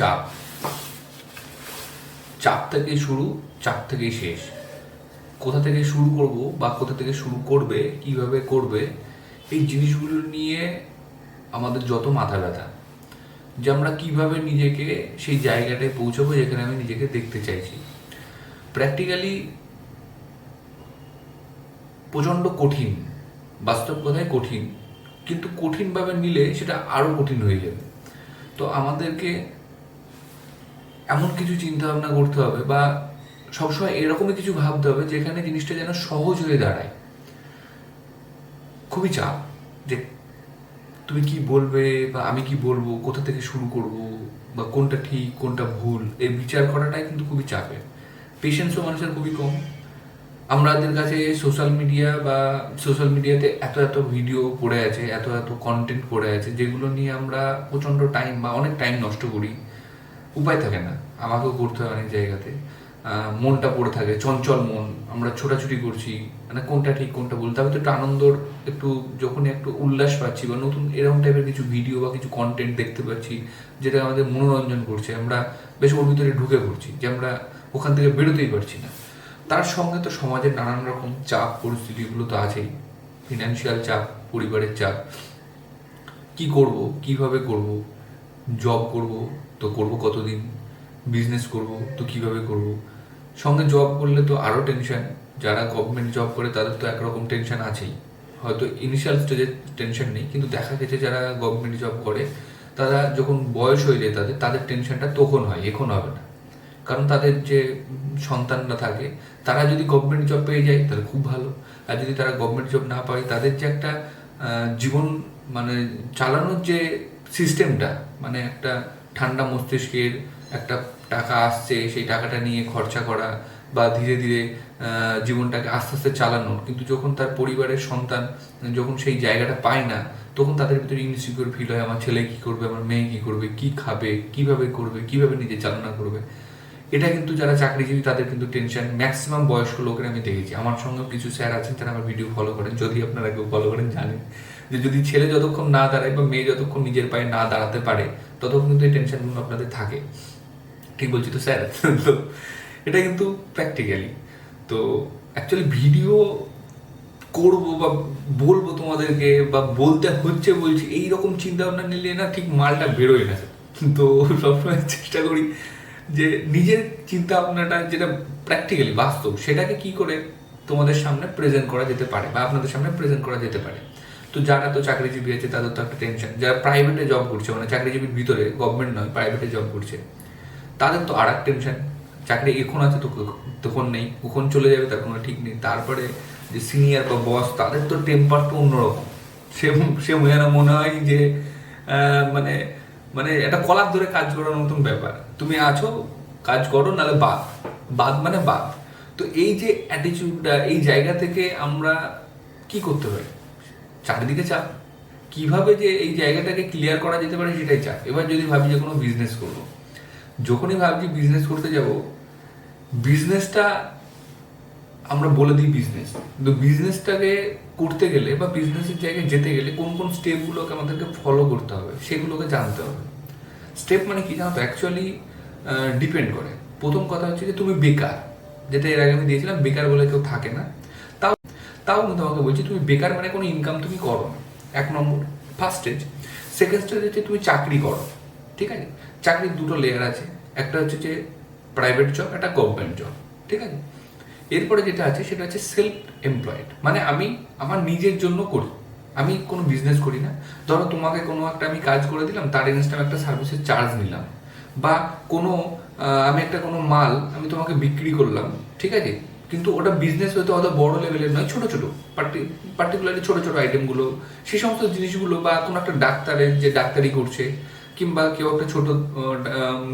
চাপ। চাপ থেকে শুরু, চাপ থেকেই শেষ। কোথা থেকে শুরু করব বা কোথা থেকে শুরু করবে, কীভাবে করবে, এই জিনিসগুলো নিয়ে আমাদের যত মাথা ব্যথা, যে আমরা কীভাবে নিজেকে সেই জায়গাটায় পৌঁছাবো যেখানে আমি নিজেকে দেখতে চাইছি। প্র্যাকটিক্যালি প্রচণ্ড কঠিন, বাস্তব কথায় কঠিন, কিন্তু কঠিনভাবে নিলে সেটা আরও কঠিন হয়ে যাবে। তো আমাদেরকে এমন কিছু চিন্তা ভাবনা করতে হবে বা সবসময় এরকমই কিছু ভাবতে হবে যেখানে জিনিসটা যেন সহজ হয়ে দাঁড়ায়। খুবই চাপ যে তুমি কি বলবে বা আমি কি বলব, কোথা থেকে শুরু করব বা কোনটা ঠিক, কোনটা ভুল, এই বিচার করাটাই কিন্তু খুবই চাপের। পেশেন্সও মানুষের খুবই কম। আমাদের কাছে সোশ্যাল মিডিয়া বা সোশ্যাল মিডিয়াতে এত এত ভিডিও পড়ে আছে, এত এত কন্টেন্ট পড়ে আছে, যেগুলো নিয়ে আমরা প্রচণ্ড টাইম বা অনেক টাইম নষ্ট করি। উপায় থাকে না। আমাকেও করতে হয় অনেক জায়গাতে। মনটা পড়ে থাকে, চঞ্চল মন। আমরা ছোটাছুটি করছি মানে কোনটা ঠিক, কোনটা ভুল। তবে তো একটু আনন্দর, একটু যখন একটু উল্লাস পাচ্ছি বা নতুন এরকম টাইপের কিছু ভিডিও বা কিছু কন্টেন্ট দেখতে পাচ্ছি, যেটা আমাদের মনোরঞ্জন করছে, আমরা বেশ ওর ভিতরে ঢুকে পড়ছি যে আমরা ওখান থেকে বেরোতেই পারছি না। তার সঙ্গে তো সমাজের নানান রকম চাপ পরিস্থিতিগুলো তো আছেই। ফিনান্সিয়াল চাপ, পরিবারের চাপ। কি করব, কীভাবে করব? জব করব, তো করব কতদিন? বিজনেস করব, তো কীভাবে করব? সঙ্গে জব করলে তো আরও টেনশন যারা গভর্নমেন্ট জব করে, তাদের তো একরকম টেনশন আছেই। হয়তো ইনিশিয়াল স্টেজে টেনশন নেই, কিন্তু দেখা গেছে যারা গভর্নমেন্ট জব করে, তারা যখন বয়স হয়ে যায় তাদের তাদের টেনশনটা তখন হয়, এখন হবে না। কারণ তাদের যে সন্তানরা থাকে, তারা যদি গভর্নমেন্ট জব পেয়ে যায়, তাহলে খুব ভালো। আর যদি তারা গভর্নমেন্ট জব না পায়, তাদের যে একটা জীবন মানে চালানোর যে সিস্টেমটা মানে একটা ঠান্ডা মস্তিষ্কের একটা টাকা আসছে, সেই টাকাটা নিয়ে খরচা করা বা ধীরে ধীরে জীবনটাকে আস্তে আস্তে চালানো। কিন্তু যখন তার পরিবারের সন্তান, যখন সেই জায়গাটা পায় না, তখন তাদের ভিতরে ইনসিকিউর ফিল হয়, আমার ছেলে কি করবে, আমার মেয়ে কি করবে, কি খাবে, কীভাবে করবে, কীভাবে নিজে চালনা করবে। এটা কিন্তু যারা চাকরিজীবী, তাদের কিন্তু টেনশন ম্যাক্সিমাম বয়স্ক লোকের আমি দেখেছি। আমার সঙ্গেও কিছু স্যার আছেন, তারা আমার ভিডিও ফলো করেন। যদি আপনারা কেউ ফলো করেন, জানেন। যে যদি ছেলে যতক্ষণ না দাঁড়ায় বা মেয়ে যতক্ষণ নিজের পায়ে না দাঁড়াতে পারে, ততক্ষণ কিন্তু এই টেনশনগুলো আপনাদের থাকে। ঠিক বলছি তো, স্যার? তো এটা কিন্তু প্র্যাকটিক্যালি তো অ্যাকচুয়ালি ভিডিও করব বা বলব তোমাদেরকে বা বলতে হচ্ছে বলছি এই রকম চিন্তা ভাবনা নিলে না ঠিক মালটা বেরোয় না। তো সবসময় চেষ্টা করি যে নিজের চিন্তা ভাবনাটা যেটা প্র্যাকটিক্যালি বাস্তব, সেটাকে কি করে তোমাদের সামনে প্রেজেন্ট করা যেতে পারে বা আপনাদের সামনে প্রেজেন্ট করা যেতে পারে। তো যারা তো চাকরিজীবী আছে, তাদের তো একটা টেনশন যারা প্রাইভেটে জব করছে মানে চাকরিজীবীর ভিতরে গভর্নমেন্ট নয় প্রাইভেটে জব করছে, তাদের তো আর এক টেনশন চাকরি এখন আছে, তো তখন নেই, কখন চলে যাবে, তার কোনো ঠিক নেই। তারপরে যে সিনিয়র বা বস তাদের তো টেম্পার তো অন্যরকম। সে সে যেন মনে হয় যে মানে মানে একটা কলার ধরে কাজ করার মতন ব্যাপার। তুমি আছো, কাজ করো, নাহলে বাদ। বাদ মানে বাদ। তো এই যে অ্যাটিচিউডটা এই জায়গা থেকে আমরা কি করতে পারি? চারিদিকে চাপ? কীভাবে যে এই জায়গাটাকে ক্লিয়ার করা যেতে পারে সেটাই চাপ। এবার যদি ভাবি যে কোনো বিজনেস করব। যখনই ভাবছি বিজনেস করতে যাব বিজনেসটা আমরা বলে দিই বিজনেস কিন্তু বিজনেসটাকে করতে গেলে বা বিজনেসের জায়গায় যেতে গেলে কোন কোন স্টেপগুলোকে আমাদেরকে ফলো করতে হবে, সেগুলোকে জানতে হবে। স্টেপ মানে কি জানো তো? অ্যাকচুয়ালি ডিপেন্ড করে। প্রথম কথা হচ্ছে যে তুমি বেকার। যেটা এর আগে আমি দিয়েছিলাম, বেকার বলে কেউ থাকে না। তাও আমি তোমাকে বলছি, তুমি বেকার মানে কোনো ইনকাম তুমি করো না। এক নম্বর। ফার্স্ট স্টেজ সেকেন্ড স্টেজ হচ্ছে, তুমি চাকরি করো। ঠিক আছে? চাকরির দুটো লেয়ার আছে। একটা হচ্ছে যে প্রাইভেট জব একটা গভর্নমেন্ট জব ঠিক আছে? এরপরে যেটা আছে, সেটা হচ্ছে সেলফ এমপ্লয়েড মানে আমি আমার নিজের জন্য করি। আমি কোনো বিজনেস করি না। ধরো তোমাকে কোনো একটা আমি কাজ করে দিলাম, তার এগেনস্টে আমি একটা সার্ভিসের চার্জ নিলাম। বা কোনো আমি একটা কোনো মাল আমি তোমাকে বিক্রি করলাম। ঠিক আছে? কিন্তু ওটা বিজনেস হয়তো অত বড় লেভেলের নয়, ছোট ছোট পার্টিকুলারলি ছোট ছোট আইটেমগুলো সে সমস্ত জিনিসগুলো বা কোনো একটা ডাক্তারের যে ডাক্তারি করছে, কিংবা কেউ একটা ছোট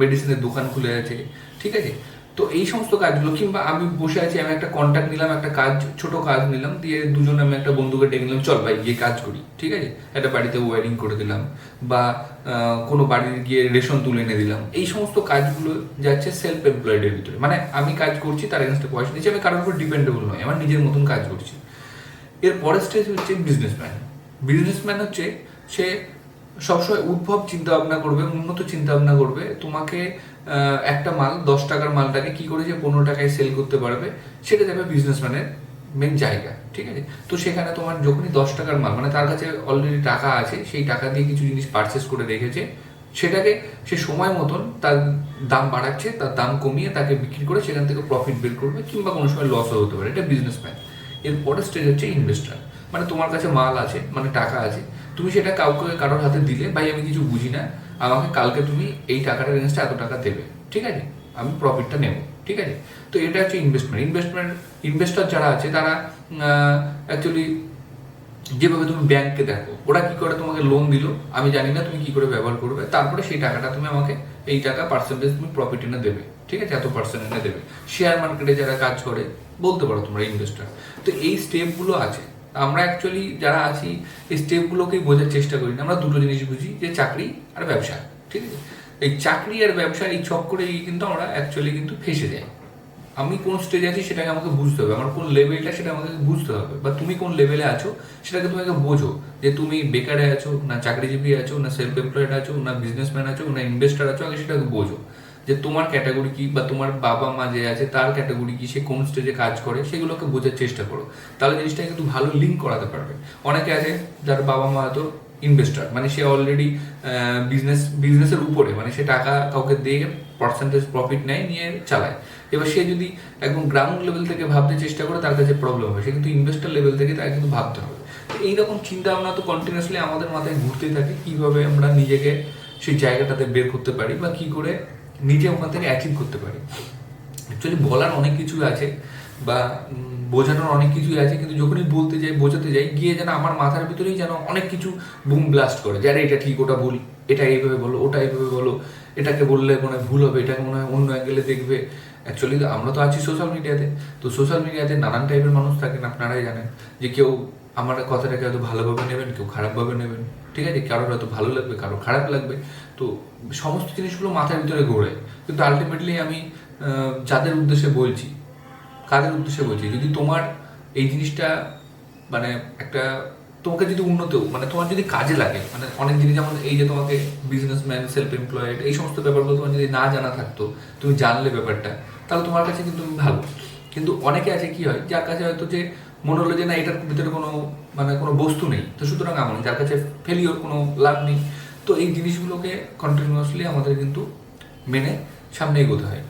মেডিসিনের দোকান খুলে আছে, ঠিক আছে? তো এই সমস্ত কাজগুলো, কিংবা আমি বসে আছি, আমি একটা কন্ট্যাক্ট নিলাম, একটা কাজ, ছোট কাজ নিলাম, দিয়ে দুজন আমি একটা বন্ধুকে ডেকে নিলাম, চল ভাই, গিয়ে কাজ করি, ঠিক আছে? একটা বাড়িতে ওয়ারিং করে দিলাম, বা কোনো বাড়ির গিয়ে রেশন তুলে এনে দিলাম। এই সমস্ত কাজগুলো যাচ্ছে সেলফ এমপ্লয়েডের ভিতরে। মানে আমি কাজ করছি, তার এগেনস্টে পয়সা নিচ্ছি আমি কারোর উপর ডিপেন্ডেবল নয়, আমার নিজের মতন কাজ করছি। এর পরের স্টেজ হচ্ছে বিজনেসম্যান বিজনেসম্যান হচ্ছে, সে সবসময় উদ্ভব চিন্তা ভাবনা করবে, উন্নত চিন্তা ভাবনা করবে, তোমাকে একটা মাল, দশ টাকার মালটাকে কি করে যে পনেরো টাকায় সেল করতে পারবে, সেটা যাবে বিজনেসম্যানের মেন জায়গা, ঠিক আছে? তো সেখানে তোমার যখনই দশ টাকার মাল মানে তার কাছে অলরেডি টাকা আছে, সেই টাকা দিয়ে কিছু জিনিস পারচেস করে রেখেছে, সেটাকে সে সময় মতন তার দাম বাড়াচ্ছে, তার দাম কমিয়ে তাকে বিক্রি করে সেখান থেকে প্রফিট বের করবে, কিংবা কোনো সময় লসও হতে পারে। এটা বিজনেসম্যান এর পরের স্টেজ হচ্ছে ইনভেস্টার মানে তোমার কাছে মাল আছে মানে টাকা আছে, তুমি সেটা কাউকে, কারোর হাতে দিলে, ভাই, আমি কিছু বুঝি না, আমাকে কালকে তুমি এই টাকাটার এগেনস্টে এত টাকা দেবে। ঠিক আছে? আমি প্রফিটটা নেব, ঠিক আছে? তো এটা হচ্ছে ইনভেস্টমেন্ট ইনভেস্টমেন্ট ইনভেস্টর যারা আছে, তারা অ্যাকচুয়ালি যেভাবে তুমি ব্যাংককে দেখো, ওরা কি করে তোমাকে লোন দিল, আমি জানি না তুমি কি করে ব্যবহার করবে, তারপরে সেই টাকাটা তুমি আমাকে, এই টাকা পার্সেন্টেজ তুমি প্রফিট এনে দেবে, ঠিক আছে? এত পার্সেন্ট এনে দেবে। শেয়ার মার্কেটে যারা কাজ করে, বলতে পারো তোমরা ইনভেস্টার তো এই স্টেপগুলো আছে আমরা অ্যাকচুয়ালি যারা আছি, এই স্টেপগুলোকেই বোঝার চেষ্টা করি না। আমরা দুটো জিনিস বুঝি, যে চাকরি আর ব্যবসা, ঠিক আছে? এই চাকরি আর ব্যবসা, এই চক্করেই কিন্তু আমরা অ্যাকচুয়ালি কিন্তু ফেসে যাই। আমি কোন স্টেজে আছি সেটাকে আমাকে বুঝতে হবে। আমার কোন লেভেলটা সেটা আমাকে বুঝতে হবে। বা তুমি কোন লেভেলে আছো সেটাকে তোমাকে বোঝো, যে তুমি বেকারে আছো, না চাকরিজীবী আছো, না সেলফ এমপ্লয়েড আছো, না বিজনেসম্যান আছো, না ইনভেস্টার আছো, আগে সেটাকে বোঝো। যে তোমার ক্যাটাগরি কি বা তোমার বাবা মা যে আছে, তার ক্যাটাগরি কি, সে কোন স্টেজে কাজ করে, সেগুলোকে বোঝার চেষ্টা করো। তাহলে জিনিসটা কিন্তু ভালো লিঙ্ক করাতে পারবে। অনেকে আছে যার বাবা মা হয়তো ইনভেস্টার মানে সে অলরেডি বিজনেস বিজনেসের উপরে মানে সে টাকা কাউকে দিয়ে পার্সেন্টেজ প্রফিট নেয়, নিয়ে চালায়। এবার সে যদি একদম গ্রাউন্ড লেভেল থেকে ভাবতে চেষ্টা করে, তার কাছে প্রবলেম হবে। সে কিন্তু ইনভেস্টার লেভেল থেকে তাকে কিন্তু ভাবতে হবে। তো এইরকম চিন্তা ভাবনা তো কন্টিনিউসলি আমাদের মাথায় ঘুরতেই থাকে, কীভাবে আমরা নিজেকে সেই জায়গাটাতে বের করতে পারি বা কি করে নিজে ওখান থেকে অ্যাচিভ করতে পারি। অ্যাকচুয়ালি বলার অনেক কিছু আছে বা বোঝানোর অনেক কিছুই আছে, কিন্তু যখনই বলতে যাই, বোঝাতে যাই, গিয়ে যেন আমার মাথার ভিতরেই যেন অনেক কিছু বুম ব্লাস্ট করে যারা এটা ঠিক, ওটা ভুল, এটা এইভাবে বলো, ওটা এইভাবে বলো, এটাকে বললে মনে হয় ভুল হবে, এটাকে মনে হয় অন্য অ্যাঙ্গেলে দেখবে। অ্যাকচুয়ালি আমরা তো আছি সোশ্যাল মিডিয়াতে তো সোশ্যাল মিডিয়াতে নানান টাইপের মানুষ থাকেন, আপনারাই জানেন যে, কেউ আমার কথাটাকে হয়তো ভালোভাবে নেবেন, কেউ খারাপভাবে নেবেন। ঠিক আছে? কারোর হয়তো ভালো লাগবে, কারোর খারাপ লাগবে। তো সমস্ত জিনিসগুলো মাথার ভিতরে ঘোরে। কিন্তু আলটিমেটলি আমি যাদের উদ্দেশ্যে বলছি, কাদের উদ্দেশ্যে বলছি, যদি তোমার এই জিনিসটা মানে একটা, তোমাকে যদি উন্নত মানে তোমার যদি কাজে লাগে মানে অনেক জিনিস যেমন এই যে তোমাকে বিজনেসম্যান সেলফ এমপ্লয়েড এই সমস্ত ব্যাপারগুলো তোমার যদি না জানা থাকতো, তুমি জানলে ব্যাপারটা, তাহলে তোমার কাছে কিন্তু ভালো। কিন্তু অনেকে আছে কি হয়, যার কাছে হয়তো যে মনে হলো যে না, এটার ভিতরে কোনো মানে কোনো বস্তু নেই। তো সুতরাং এমন যার কাছে ফেলিওর কোনো লাভ নেই। তো এই জিনিসগুলোকে কন্টিনিউয়াসলি আমাদের কিন্তু মেনে সামনে এগোতে হয়।